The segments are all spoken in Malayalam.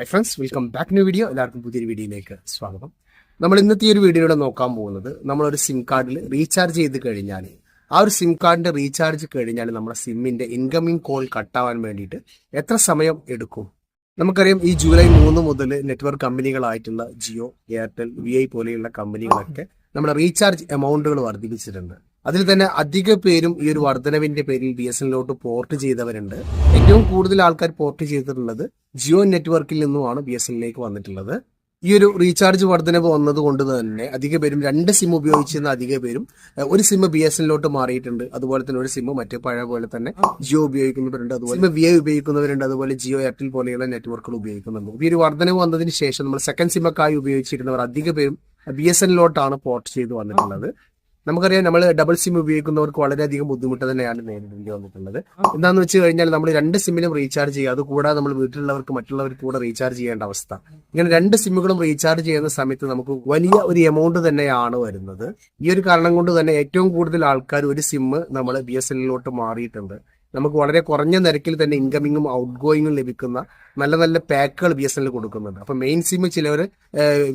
Hi friends welcome back new video എല്ലാവർക്കും പുതിയൊരു വീഡിയോയിലേക്ക് സ്വാഗതം. നമ്മൾ ഇന്നത്തെ ഒരു വീഡിയോയിലൂടെ നോക്കാൻ പോകുന്നത് നമ്മളൊരു സിം കാർഡിൽ റീചാർജ് ചെയ്ത് കഴിഞ്ഞാൽ ആ ഒരു സിം കാർഡിന്റെ റീചാർജ് കഴിഞ്ഞാൽ നമ്മുടെ സിമ്മിന്റെ ഇൻകമിംഗ് കോൾ കട്ടാവാൻ വേണ്ടിയിട്ട് എത്ര സമയം എടുക്കും? നമുക്കറിയാം ഈ ജൂലൈ മൂന്ന് മുതൽ നെറ്റ്വർക്ക് കമ്പനികളായിട്ടുള്ള ജിയോ എയർടെൽ വി ഐ പോലെയുള്ള കമ്പനികളൊക്കെ നമ്മുടെ റീചാർജ് എമൗണ്ടുകൾ വർദ്ധിപ്പിച്ചിട്ടുണ്ട്. അതിൽ തന്നെ അധിക പേരും ഈ ഒരു വർധനവിന്റെ പേരിൽ ബി എസ് എന്നിലോട്ട് പോർട്ട് ചെയ്തവരുണ്ട്. ഏറ്റവും കൂടുതൽ ആൾക്കാർ പോർട്ട് ചെയ്തിട്ടുള്ളത് ജിയോ നെറ്റ്വർക്കിൽ നിന്നുമാണ് ബി എസ് എന്നിലേക്ക് വന്നിട്ടുള്ളത്. ഈ ഒരു റീചാർജ് വർധനവ് വന്നത് കൊണ്ട് തന്നെ അധിക പേരും രണ്ട് സിം ഉപയോഗിച്ചിരുന്ന അധിക പേരും ഒരു സിം ബി എസ് എന്നിലോട്ട് മാറിയിട്ടുണ്ട്. അതുപോലെ തന്നെ ഒരു സിം മറ്റേ പഴയ പോലെ തന്നെ ജിയോ ഉപയോഗിക്കുന്നവരുണ്ട്. അതുപോലെ സിം വി ഐ ഉപയോഗിക്കുന്നവരുണ്ട്. അതുപോലെ ജിയോ എയർടെൽ പോലെയുള്ള നെറ്റ്വർക്കുകൾ ഉപയോഗിക്കുന്നുണ്ട്. ഈ ഒരു വർധനവ് വന്നതിന് ശേഷം നമ്മൾ സെക്കൻഡ് സിമ്മക്കായി ഉപയോഗിച്ചിരുന്നവർ അധിക പേരും ബി എസ് എന്നിലോട്ടാണ് പോർട്ട് ചെയ്ത് വന്നിട്ടുള്ളത്. നമുക്കറിയാം നമ്മൾ ഡബിൾ സിം ഉപയോഗിക്കുന്നവർക്ക് വളരെയധികം ബുദ്ധിമുട്ട് തന്നെയാണ് നേരിടേണ്ടി വന്നിട്ടുള്ളത്. എന്താണെന്ന് വെച്ച് കഴിഞ്ഞാൽ നമ്മൾ രണ്ട് സിമ്മിലും റീചാർജ് ചെയ്യുക. അതുകൂടാതെ നമ്മൾ വീട്ടിലുള്ളവർക്ക് മറ്റുള്ളവർക്ക് കൂടെ റീചാർജ് ചെയ്യേണ്ട അവസ്ഥ. ഇങ്ങനെ രണ്ട് സിമ്മുകളും റീചാർജ് ചെയ്യുന്ന സമയത്ത് നമുക്ക് വലിയ ഒരു എമൗണ്ട് തന്നെയാണ് വരുന്നത്. ഈ ഒരു കാരണം കൊണ്ട് തന്നെ ഏറ്റവും കൂടുതൽ ആൾക്കാർ ഒരു സിമ്മ് നമ്മൾ ബി എസ് എന്നിലോട്ട് മാറിയിട്ടുണ്ട്. നമുക്ക് വളരെ കുറഞ്ഞ നിരക്കിൽ തന്നെ ഇൻകമിങ്ങും ഔട്ട് ഗോയിങ്ങും ലഭിക്കുന്ന നല്ല നല്ല പാക്കുകൾ ബി എസ് എൽ കൊടുക്കുന്നുണ്ട്. അപ്പൊ മെയിൻ സിം ചിലവർ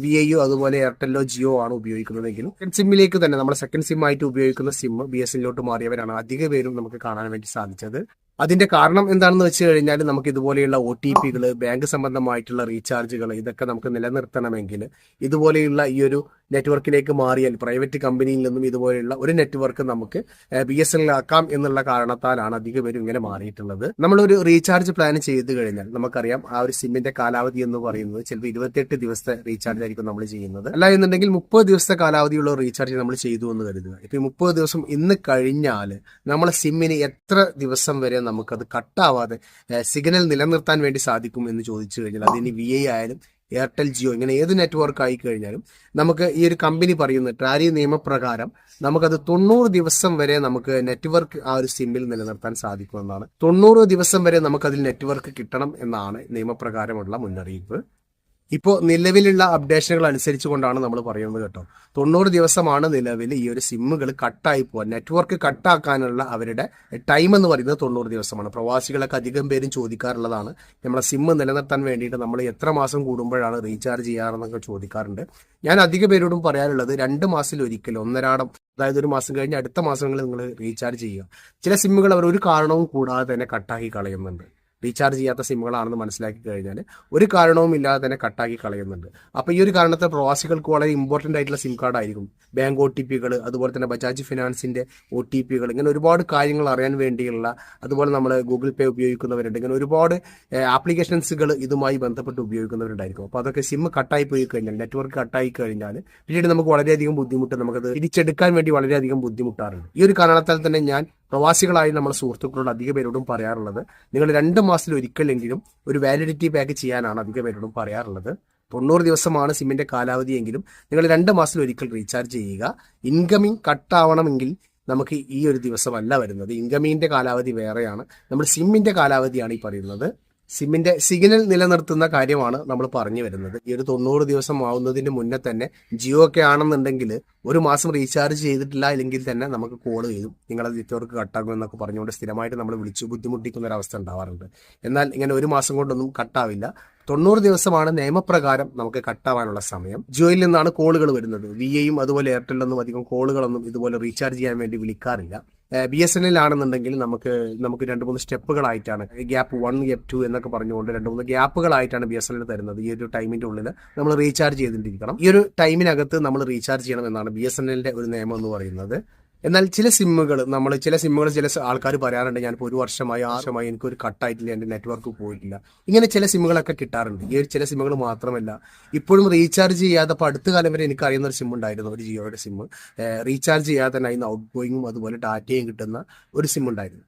വി ഐയോ അതുപോലെ എയർടെല്ലോ ജിയോ ആണ് ഉപയോഗിക്കുന്നതെങ്കിലും സെക്കൻഡ് സിമ്മിലേക്ക് തന്നെ നമ്മുടെ സെക്കൻഡ് സിം ആയിട്ട് ഉപയോഗിക്കുന്ന സിം ബി എസ് എല്ലിലോട്ട് മാറിയവരാണ് അധിക പേരും നമുക്ക് കാണാൻ വേണ്ടി സാധിച്ചത്. അതിന്റെ കാരണം എന്താണെന്ന് വെച്ച് കഴിഞ്ഞാൽ നമുക്ക് ഇതുപോലെയുള്ള ഒ ടി പികൾ ബാങ്ക് സംബന്ധമായിട്ടുള്ള റീചാർജുകൾ ഇതൊക്കെ നമുക്ക് നിലനിർത്തണമെങ്കിൽ ഇതുപോലെയുള്ള ഈ ഒരു നെറ്റ്വർക്കിലേക്ക് മാറിയാൽ പ്രൈവറ്റ് കമ്പനിയിൽ നിന്നും ഇതുപോലെയുള്ള ഒരു നെറ്റ്വർക്ക് നമുക്ക് ബി എസ് എൽ ആക്കാം എന്നുള്ള കാരണത്താലാണ് അധിക പേരും ഇങ്ങനെ മാറിയിട്ടുള്ളത്. നമ്മളൊരു റീചാർജ് പ്ലാൻ ചെയ്തു കഴിഞ്ഞാൽ നമുക്കറിയാം ആ ഒരു സിമ്മിന്റെ കാലാവധി എന്ന് പറയുന്നത് ചിലപ്പോൾ ഇരുപത്തിയെട്ട് ദിവസത്തെ റീചാർജ് ആയിരിക്കും നമ്മൾ ചെയ്യുന്നത്. അല്ല എന്നുണ്ടെങ്കിൽ മുപ്പത് ദിവസത്തെ കാലാവധിയുള്ള റീചാർജ് നമ്മൾ ചെയ്തു എന്ന് കരുതുക. ഇപ്പൊ ഈ മുപ്പത് ദിവസം ഇന്ന് കഴിഞ്ഞാൽ നമ്മളെ സിമ്മിന് എത്ര ദിവസം വരെ നമുക്കത് കട്ടാവാതെ സിഗ്നൽ നിലനിർത്താൻ വേണ്ടി സാധിക്കും എന്ന് ചോദിച്ചു കഴിഞ്ഞാൽ അതിന് വി ഐ ആയാലും എയർടെൽ ജിയോ ഇങ്ങനെ ഏത് നെറ്റ്വർക്ക് ആയി കഴിഞ്ഞാലും നമുക്ക് ഈ ഒരു കമ്പനി പറയുന്ന ട്രാരി നിയമപ്രകാരം നമുക്കത് തൊണ്ണൂറ് ദിവസം വരെ നമുക്ക് നെറ്റ്വർക്ക് ആ ഒരു സിമ്മിൽ നിലനിർത്താൻ സാധിക്കുമെന്നാണ് തൊണ്ണൂറ് ദിവസം വരെ നമുക്കതിൽ നെറ്റ്വർക്ക് കിട്ടണം എന്നാണ് നിയമപ്രകാരമുള്ള മുന്നറിയിപ്പ്. ഇപ്പോൾ നിലവിലുള്ള അപ്ഡേഷനുകൾ അനുസരിച്ച് കൊണ്ടാണ് നമ്മൾ പറയുന്നത് കേട്ടോ. തൊണ്ണൂറ് ദിവസമാണ് നിലവിൽ ഈ ഒരു സിമ്മുകൾ കട്ടായി പോകാൻ നെറ്റ്വർക്ക് കട്ടാക്കാനുള്ള അവരുടെ ടൈം എന്ന് പറയുന്നത് തൊണ്ണൂറ് ദിവസമാണ്. പ്രവാസികളൊക്കെ അധികം പേരും ചോദിക്കാറുള്ളതാണ്. നമ്മളെ സിമ്മ് നിലനിർത്താൻ വേണ്ടിയിട്ട് നമ്മൾ എത്ര മാസം കൂടുമ്പോഴാണ് റീചാർജ് ചെയ്യാറെന്നൊക്കെ ചോദിക്കാറുണ്ട്. ഞാൻ അധിക പേരോടും പറയാറുള്ളത് രണ്ട് മാസത്തിൽ ഒരിക്കൽ ഒന്നരാടം അതായത് ഒരു മാസം കഴിഞ്ഞ് അടുത്ത മാസങ്ങളിൽ നിങ്ങൾ റീചാർജ് ചെയ്യുക. ചില സിമ്മുകൾ അവർ ഒരു കാരണവും കൂടാതെ തന്നെ കട്ടാക്കി കളയുന്നുണ്ട്. റീചാർജ് ചെയ്യാത്ത സിമ്മുകളാണെന്ന് മനസ്സിലാക്കി കഴിഞ്ഞാൽ ഒരു കാരണവും ഇല്ലാതെ തന്നെ കട്ടാക്കി കളയുന്നുണ്ട്. അപ്പോൾ ഈ ഒരു കാരണത്തെ പ്രവാസികൾക്ക് വളരെ ഇമ്പോർട്ടന്റ് ആയിട്ടുള്ള സിം കാർഡ് ആയിരിക്കും. ബാങ്ക് ഒ ടി പികൾ അതുപോലെ തന്നെ ബജാജ് ഫിനാൻസിന്റെ ഒ ടി പികൾ ഇങ്ങനെ ഒരുപാട് കാര്യങ്ങൾ അറിയാൻ വേണ്ടിയുള്ള അതുപോലെ നമ്മൾ ഗൂഗിൾ പേ ഉപയോഗിക്കുന്നവരുണ്ട്. ഇങ്ങനെ ഒരുപാട് ആപ്ലിക്കേഷൻസുകൾ ഇതുമായി ബന്ധപ്പെട്ട് ഉപയോഗിക്കുന്നവരുണ്ടായിരിക്കും. അപ്പോൾ അതൊക്കെ സിം കട്ടായി പോയി കഴിഞ്ഞാൽ നെറ്റ്വർക്ക് കട്ടായി കഴിഞ്ഞാൽ പിന്നീട് നമുക്ക് വളരെയധികം ബുദ്ധിമുട്ട് നമുക്കത് തിരിച്ചെടുക്കാൻ വേണ്ടി വളരെയധികം ബുദ്ധിമുട്ടാറുണ്ട്. ഈ ഒരു കാരണത്താൽ തന്നെ ഞാൻ പ്രവാസികളായി നമ്മൾ സുഹൃത്തുക്കളോട് അധിക പേരോടും പറയാറുള്ളത് നിങ്ങൾ രണ്ട് മാസത്തിൽ ഒരിക്കലെങ്കിലും ഒരു വാലിഡിറ്റി പാക്ക് ചെയ്യാനാണ് അധിക പേരോടും പറയാറുള്ളത്. തൊണ്ണൂറ് ദിവസമാണ് സിമ്മിന്റെ കാലാവധി എങ്കിലും നിങ്ങൾ രണ്ട് മാസത്തിൽ ഒരിക്കൽ റീചാർജ് ചെയ്യുക. ഇൻകമിംഗ് കട്ട് ആവണമെങ്കിൽ നമുക്ക് ഈ ഒരു ദിവസമല്ല വരുന്നത്. ഇൻകമിങ്ങിന്റെ കാലാവധി വേറെയാണ്. നമ്മുടെ സിമ്മിന്റെ കാലാവധിയാണ് ഈ പറയുന്നത്. സിമ്മിന്റെ സിഗ്നൽ നിലനിർത്തുന്ന കാര്യമാണ് നമ്മൾ പറഞ്ഞു വരുന്നത്. ഈ ഒരു തൊണ്ണൂറ് ദിവസം ആവുന്നതിന് മുന്നേ തന്നെ ജിയോ ഒക്കെ ആണെന്നുണ്ടെങ്കിൽ ഒരു മാസം റീചാർജ് ചെയ്തിട്ടില്ല ഇല്ലെങ്കിൽ തന്നെ നമുക്ക് കോൾ ചെയ്യും. നിങ്ങളെ നെറ്റ്വർക്ക് കട്ടാകും എന്നൊക്കെ പറഞ്ഞുകൊണ്ട് സ്ഥിരമായിട്ട് നമ്മൾ വിളിച്ചു ബുദ്ധിമുട്ടിക്കുന്ന ഒരു അവസ്ഥ ഉണ്ടാവാറുണ്ട്. എന്നാൽ ഇങ്ങനെ ഒരു മാസം കൊണ്ടൊന്നും കട്ടാവില്ല. തൊണ്ണൂറ് ദിവസമാണ് നിയമപ്രകാരം നമുക്ക് കട്ടാവാനുള്ള സമയം. ജിയോയിൽ നിന്നാണ് കോളുകൾ വരുന്നത്. വി എയും അതുപോലെ എയർടെല്ലൊന്നും അധികം കോളുകളൊന്നും ഇതുപോലെ റീചാർജ് ചെയ്യാൻ വേണ്ടി വിളിക്കാറില്ല. ബി എസ് എൻ എൽ ആണെന്നുണ്ടെങ്കിൽ നമുക്ക് നമുക്ക് രണ്ട് മൂന്ന് സ്റ്റെപ്പുകളായിട്ടാണ്. ഗ്യാപ്പ് വൺ ഗ്യാപ്പ് ടു എന്നൊക്കെ പറഞ്ഞുകൊണ്ട് രണ്ട് മൂന്ന് ഗ്യാപ്പുകളായിട്ടാണ് ബി എസ് എൻ എൽ തരുന്നത് ഈ ഒരു ടൈമിന്റെ ഉള്ളിൽ നമ്മൾ റീചാർജ് ചെയ്തിട്ടിരിക്കണം. ഈ ഒരു ടൈമിനകത്ത് നമ്മൾ റീചാർജ് ചെയ്യണം എന്നാണ് ബി എസ് എൻ എല്ലിന്റെ ഒരു നിയമം എന്ന് പറയുന്നത്. എന്നാൽ ചില സിമ്മുകൾ നമ്മൾ ചില സിമ്മുകൾ ചില ആൾക്കാർ പറയാറുണ്ട് ഞാനിപ്പോൾ ഒരു വർഷമായി ആ വർഷമായി എനിക്ക് ഒരു കട്ടായിട്ടില്ല എന്റെ നെറ്റ്വർക്ക് പോയിട്ടില്ല. ഇങ്ങനെ ചില സിമ്മുകളൊക്കെ കിട്ടാറുണ്ട്. ഈ ചില സിമ്മുകൾ മാത്രമല്ല ഇപ്പോഴും റീചാർജ് ചെയ്യാതെ അടുത്ത കാലം വരെ എനിക്ക് അറിയുന്ന ഒരു സിം ഉണ്ടായിരുന്നു ഒരു ജിയോയുടെ സിം റീചാർജ് ചെയ്യാതെ തന്നെ അതിന് ഔട്ട് ഗോയിങ്ങും അതുപോലെ ഡാറ്റയും കിട്ടുന്ന ഒരു സിം ഉണ്ടായിരുന്നു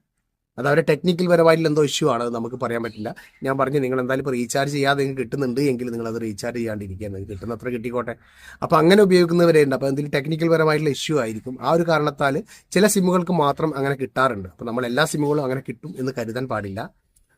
അത് അവരുടെ ടെക്നിക്കൽ പരമായിട്ടുള്ള എന്തോ ഇഷ്യൂ ആണ് നമുക്ക് പറയാൻ പറ്റില്ല. ഞാൻ പറഞ്ഞു നിങ്ങൾ എന്തായാലും ഇപ്പോൾ റീചാർജ് ചെയ്യാതെ നിങ്ങൾക്ക് കിട്ടുന്നുണ്ട് എങ്കിൽ നിങ്ങൾ അത് റീചാർജ് ചെയ്യാണ്ടിരിക്കുക നിങ്ങൾക്ക് കിട്ടുന്നത്ര കിട്ടിക്കോട്ടെ. അപ്പോൾ അങ്ങനെ ഉപയോഗിക്കുന്നവരുണ്ട് അപ്പോൾ എന്തെങ്കിലും ടെക്നിക്കൽ പരമായിട്ടുള്ള ഇഷ്യൂ ആയിരിക്കും. ആ ഒരു കാരണത്താൽ ചില സിമ്മുകൾക്ക് മാത്രം അങ്ങനെ കിട്ടാറുണ്ട്. അപ്പോൾ നമ്മൾ എല്ലാ സിമ്മുകളും അങ്ങനെ കിട്ടും എന്ന് കരുതാൻ പാടില്ല.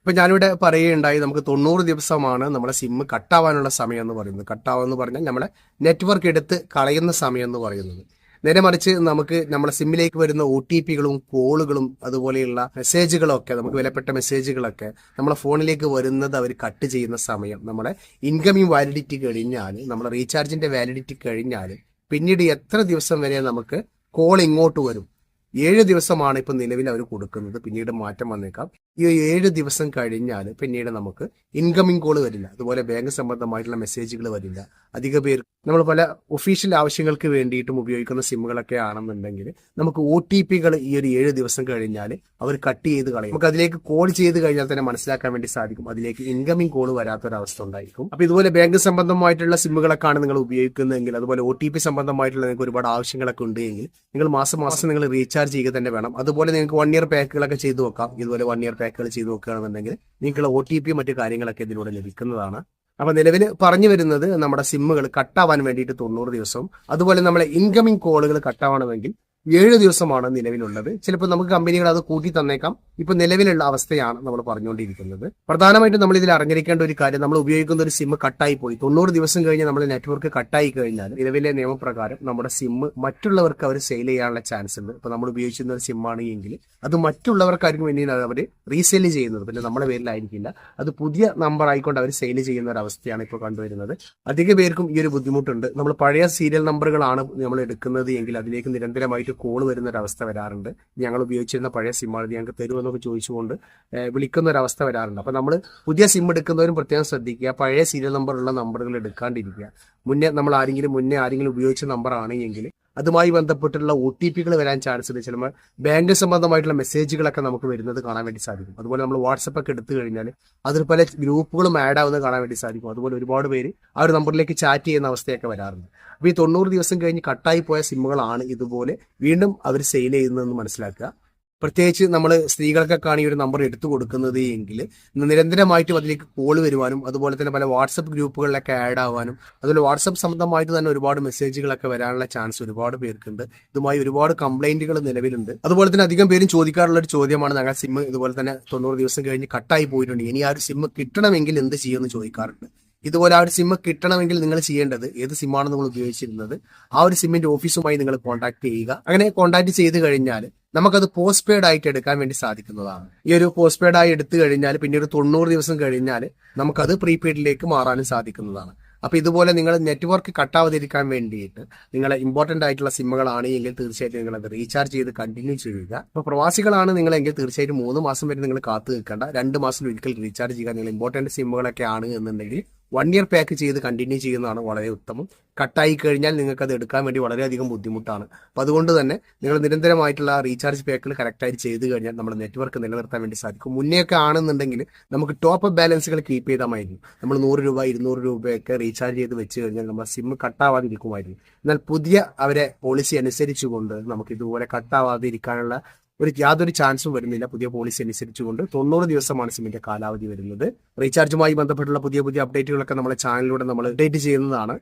ഇപ്പം ഞാനിവിടെ പറയുകയുണ്ടായി നമുക്ക് തൊണ്ണൂറ് ദിവസമാണ് നമ്മുടെ സിമ്മ് കട്ടാവാനുള്ള സമയം എന്ന് പറയുന്നത്. കട്ടാവെന്ന് പറഞ്ഞാൽ നമ്മളെ നെറ്റ്വർക്ക് എടുത്ത് കളയുന്ന സമയം എന്ന് പറയുന്നത്. നേരെ മറിച്ച് നമുക്ക് നമ്മുടെ സിമ്മിലേക്ക് വരുന്ന ഒ ടി പികളും കോളുകളും അതുപോലെയുള്ള മെസ്സേജുകളൊക്കെ നമുക്ക് വിലപ്പെട്ട മെസ്സേജുകളൊക്കെ നമ്മുടെ ഫോണിലേക്ക് വരുന്നത് അവർ കട്ട് ചെയ്യുന്ന സമയം. നമ്മുടെ ഇൻകമിങ് വാലിഡിറ്റി കഴിഞ്ഞാൽ നമ്മുടെ റീചാർജിന്റെ വാലിഡിറ്റി കഴിഞ്ഞാൽ പിന്നീട് എത്ര ദിവസം വരെ നമുക്ക് കോൾ ഇങ്ങോട്ട് വരും? ഏഴ് ദിവസമാണ് ഇപ്പം നിലവിൽ അവർ കൊടുക്കുന്നത്. പിന്നീട് മാറ്റം വന്നേക്കാം. ഈ ഏഴ് ദിവസം കഴിഞ്ഞാൽ പിന്നീട് നമുക്ക് ഇൻകമിംഗ് കോൾ വരില്ല അതുപോലെ ബാങ്ക് സംബന്ധമായിട്ടുള്ള മെസ്സേജുകൾ വരില്ല. അധിക പേർ നമ്മൾ പല ഒഫീഷ്യൽ ആവശ്യങ്ങൾക്ക് വേണ്ടിയിട്ടും ഉപയോഗിക്കുന്ന സിമ്മുകളൊക്കെ ആണെന്നുണ്ടെങ്കിൽ നമുക്ക് ഒ ടി പികൾ ഈ ഒരു ഏഴ് ദിവസം കഴിഞ്ഞാൽ അവർ കട്ട് ചെയ്ത് കളയും. നമുക്ക് അതിലേക്ക് കോൾ ചെയ്ത് കഴിഞ്ഞാൽ തന്നെ മനസ്സിലാക്കാൻ വേണ്ടി സാധിക്കും. അതിലേക്ക് ഇൻകമിംഗ് കോൾ വരാത്തൊരവസ്ഥ ഉണ്ടായിരിക്കും. അപ്പൊ ഇതുപോലെ ബാങ്ക് സംബന്ധമായിട്ടുള്ള സിമ്മുകളൊക്കെയാണ് നിങ്ങൾ ഉപയോഗിക്കുന്നതെങ്കിൽ അതുപോലെ ഒ ടി പി സംബന്ധമായിട്ടുള്ള നിങ്ങൾക്ക് ഒരുപാട് ആവശ്യങ്ങളൊക്കെ ഉണ്ട് എങ്കിൽ നിങ്ങൾ മാസം മാസം നിങ്ങൾ റീചാർജ് ചെയ്യുക തന്നെ വേണം. അതുപോലെ നിങ്ങൾക്ക് വൺ ഇയർ പാക്കുകളൊക്കെ ചെയ്തു വെക്കാം. ഇതുപോലെ വൺ ഇയർ പാക്കുകൾ ചെയ്ത് നോക്കുകയാണെന്നുണ്ടെങ്കിൽ നിങ്ങൾക്കുള്ള ഒ ടി പി മറ്റു കാര്യങ്ങളൊക്കെ ഇതിലൂടെ ലഭിക്കുന്നതാണ്. അപ്പൊ നിലവിൽ പറഞ്ഞു വരുന്നത് നമ്മുടെ സിമ്മുകൾ കട്ടാവാൻ വേണ്ടിയിട്ട് തൊണ്ണൂറ് ദിവസവും അതുപോലെ നമ്മളെ ഇൻകമിംഗ് കോളുകൾ കട്ടാവണമെങ്കിൽ ഏഴ് ദിവസമാണ് നിലവിലുള്ളത്. ചിലപ്പോൾ നമുക്ക് കമ്പനികൾ അത് കൂട്ടി തന്നേക്കാം. ഇപ്പൊ നിലവിലുള്ള അവസ്ഥയാണ് നമ്മൾ പറഞ്ഞുകൊണ്ടിരിക്കുന്നത്. പ്രധാനമായിട്ടും നമ്മൾ ഇതിൽ അറിഞ്ഞിരിക്കേണ്ട ഒരു കാര്യം നമ്മൾ ഉപയോഗിക്കുന്ന ഒരു സിം കട്ടായി പോയി. തൊണ്ണൂറ് ദിവസം കഴിഞ്ഞ് നമ്മുടെ നെറ്റ്വർക്ക് കട്ടായി കഴിഞ്ഞാൽ നിലവിലെ നിയമപ്രകാരം നമ്മുടെ സിം മറ്റുള്ളവർക്ക് അവർ സെയിൽ ചെയ്യാനുള്ള ചാൻസ് ഉണ്ട്. ഇപ്പൊ നമ്മൾ ഉപയോഗിക്കുന്ന ഒരു സിം ആണ് എങ്കിൽ അത് മറ്റുള്ളവർക്കായിരിക്കും വേണ്ടിയാണ് അവർ റീസെയിൽ ചെയ്യുന്നത്. പിന്നെ നമ്മുടെ പേരിലായിരിക്കില്ല. അത് പുതിയ നമ്പർ ആയിക്കൊണ്ട് അവർ സെയിൽ ചെയ്യുന്ന ഒരു അവസ്ഥയാണ് ഇപ്പോൾ കണ്ടുവരുന്നത്. അധിക പേർക്കും ഈ ഒരു ബുദ്ധിമുട്ടുണ്ട്. നമ്മൾ പഴയ സീരിയൽ നമ്പറുകളാണ് നമ്മൾ എടുക്കുന്നത് എങ്കിൽ അതിലേക്ക് നിരന്തരമായിട്ട് കോൾ വരുന്ന ഒരു അവസ്ഥ വരാറുണ്ട്. ഞങ്ങൾ ഉപയോഗിച്ചിരുന്ന പഴയ സിമ്മാണ് ഞങ്ങൾക്ക് തരുമെന്നൊക്കെ ചോദിച്ചുകൊണ്ട് വിളിക്കുന്ന ഒരു അവസ്ഥ വരാറുണ്ട്. അപ്പോൾ നമ്മൾ പുതിയ സിം എടുക്കുന്നവരും പ്രത്യേകം ശ്രദ്ധിക്കുക. പഴയ സീരിയൽ നമ്പറുള്ള നമ്പറുകൾ എടുക്കാണ്ടിരിക്കുക. മുന്നേ നമ്മൾ ആരെങ്കിലും മുന്നേ ആരെങ്കിലും ഉപയോഗിച്ച നമ്പർ ആണെങ്കിൽ അതുമായി ബന്ധപ്പെട്ടുള്ള ഒ ടി പികൾ വരാൻ ചാൻസ് ഉണ്ട്. ചിലപ്പോൾ ബാങ്ക് സംബന്ധമായിട്ടുള്ള മെസ്സേജുകളൊക്കെ നമുക്ക് വരുന്നത് കാണാൻ വേണ്ടി സാധിക്കും. അതുപോലെ നമ്മൾ വാട്സപ്പ് ഒക്കെ എടുത്തു കഴിഞ്ഞാൽ അതിൽ പല ഗ്രൂപ്പുകളും ആഡ് ആവുന്നത് കാണാൻ വേണ്ടി സാധിക്കും. അതുപോലെ ഒരുപാട് പേര് ആ ഒരു നമ്പറിലേക്ക് ചാറ്റ് ചെയ്യുന്ന അവസ്ഥയൊക്കെ വരാറുണ്ട്. അപ്പോൾ ഈ തൊണ്ണൂറ് ദിവസം കഴിഞ്ഞ് കട്ടായി പോയ സിമ്മുകളാണ് ഇതുപോലെ വീണ്ടും അവർ സെയിൽ ചെയ്യുന്നതെന്ന് മനസ്സിലാക്കുക. പ്രത്യേകിച്ച് നമ്മൾ സ്ത്രീകൾക്കൊക്കെയാണ് ഈ ഒരു നമ്പർ എടുത്തു കൊടുക്കുന്നത് എങ്കിൽ നിരന്തരമായിട്ടും അതിലേക്ക് കോൾ വരുവാനും അതുപോലെ തന്നെ പല വാട്സപ്പ് ഗ്രൂപ്പുകളിലൊക്കെ ആഡ് ആവാനും അതുപോലെ വാട്സപ്പ് സംബന്ധമായിട്ട് തന്നെ ഒരുപാട് മെസ്സേജുകളൊക്കെ വരാനുള്ള ചാൻസ് ഒരുപാട് പേർക്കുണ്ട്. ഇതുമായി ഒരുപാട് കംപ്ലൈന്റുകൾ നിലവിലുണ്ട്. അതുപോലെ തന്നെ അധികം പേരും ചോദിക്കാറുള്ള ഒരു ചോദ്യമാണ് ഞങ്ങൾ സിം ഇതുപോലെ തന്നെ തൊണ്ണൂറ് ദിവസം കഴിഞ്ഞ് കട്ടായി പോയിട്ടുണ്ട്. ഇനി ആ ഒരു സിം കിട്ടണമെങ്കിൽ എന്ത് ചെയ്യുമെന്ന് ചോദിക്കാറുണ്ട്. ഇതുപോലെ ആ ഒരു സിം കിട്ടണമെങ്കിൽ നിങ്ങൾ ചെയ്യേണ്ടത് ഏത് സിമ്മാണ് നിങ്ങൾ ഉപയോഗിച്ചിരുന്നത് ആ ഒരു സിമ്മിന്റെ ഓഫീസുമായി നിങ്ങൾ കോൺടാക്ട് ചെയ്യുക. അങ്ങനെ കോൺടാക്ട് ചെയ്ത് കഴിഞ്ഞാൽ നമുക്കത് പോസ്റ്റ് പെയ്ഡ് ആയിട്ട് എടുക്കാൻ വേണ്ടി സാധിക്കുന്നതാണ്. ഈ ഒരു പോസ്റ്റ് പെയ്ഡ് ആയി എടുത്തു കഴിഞ്ഞാൽ പിന്നെ ഒരു തൊണ്ണൂറ് ദിവസം കഴിഞ്ഞാൽ നമുക്കത് പ്രീപെയ്ഡിലേക്ക് മാറാനും സാധിക്കുന്നതാണ്. അപ്പൊ ഇതുപോലെ നിങ്ങൾ നെറ്റ്വർക്ക് കട്ടാവതിരിക്കാൻ വേണ്ടിയിട്ട് നിങ്ങൾ ഇമ്പോർട്ടന്റ് ആയിട്ടുള്ള സിമ്മുകളാണ് എങ്കിൽ തീർച്ചയായിട്ടും നിങ്ങൾ അത് റീചാർജ് ചെയ്ത് കണ്ടിന്യൂ ചെയ്യുക. അപ്പൊ പ്രവാസികളാണ് നിങ്ങളെങ്കിൽ തീർച്ചയായിട്ടും മൂന്ന് മാസം വരെ നിങ്ങൾ കാത്തു നിൽക്കേണ്ട. രണ്ട് മാസം ഒരിക്കൽ റീചാർജ് ചെയ്യുക നിങ്ങൾ ഇമ്പോർട്ടന്റ് സിമ്മുകളൊക്കെ ആണ് എന്നുണ്ടെങ്കിൽ വൺ ഇയർ പാക്ക് ചെയ്ത് കണ്ടിന്യൂ ചെയ്യുന്നതാണ് വളരെ ഉത്തമം. കട്ടായി കഴിഞ്ഞാൽ നിങ്ങൾക്ക് അത് എടുക്കാൻ വേണ്ടി വളരെയധികം ബുദ്ധിമുട്ടാണ്. അപ്പോൾ അതുകൊണ്ട് തന്നെ നിങ്ങൾ നിരന്തരമായിട്ടുള്ള റീചാർജ് പാക്കുകൾ കറക്റ്റായിട്ട് ചെയ്ത് കഴിഞ്ഞാൽ നമ്മുടെ നെറ്റ്വർക്ക് നിലനിർത്താൻ വേണ്ടി സാധിക്കും. മുന്നേയൊക്കെ ആണെന്നുണ്ടെങ്കിൽ നമുക്ക് ടോപ്പ് അപ്പ് ബാലൻസുകൾ കീപ്പ് ചെയ്താൽ മതിയായിരുന്നു. നമ്മൾ നൂറ് രൂപ ഇരുന്നൂറ് രൂപയൊക്കെ റീചാർജ് ചെയ്ത് വെച്ച് കഴിഞ്ഞാൽ നമ്മുടെ സിം കട്ടാവാതിരിക്കുമായിരുന്നു എന്നാൽ പുതിയ അവരെ പോളിസി അനുസരിച്ചുകൊണ്ട് നമുക്ക് ഇതുപോലെ കട്ടാവാതിരിക്കാനുള്ള ഒരു യാതൊരു ചാൻസും വരുന്നില്ല പുതിയ പോളിസി അനുസരിച്ചുകൊണ്ട്. തൊണ്ണൂറ് ദിവസമാണ് സിമ്മിന്റെ കാലാവധി വരുന്നത്. റീചാർജുമായി ബന്ധപ്പെട്ടുള്ള പുതിയ പുതിയ അപ്ഡേറ്റുകളൊക്കെ നമ്മളെ ചാനലിലൂടെ നമ്മൾ അപ്ഡേറ്റ് ചെയ്യുന്നതാണ്.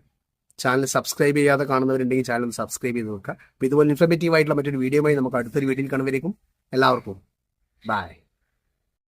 ചാനൽ സബ്സ്ക്രൈബ് ചെയ്യാതെ കാണുന്നവരുണ്ടെങ്കിൽ ചാനൽ സബ്സ്ക്രൈബ് ചെയ്ത് നോക്കുക അപ്പോൾ ഇതുപോലെ ഇൻഫർമേറ്റീവ് ആയിട്ടുള്ള മറ്റൊരു വീഡിയോയുമായി നമുക്ക് അടുത്തൊരു വീഡിയോയിൽ കാണുമ്പോഴേക്കും എല്ലാവർക്കും. ബൈ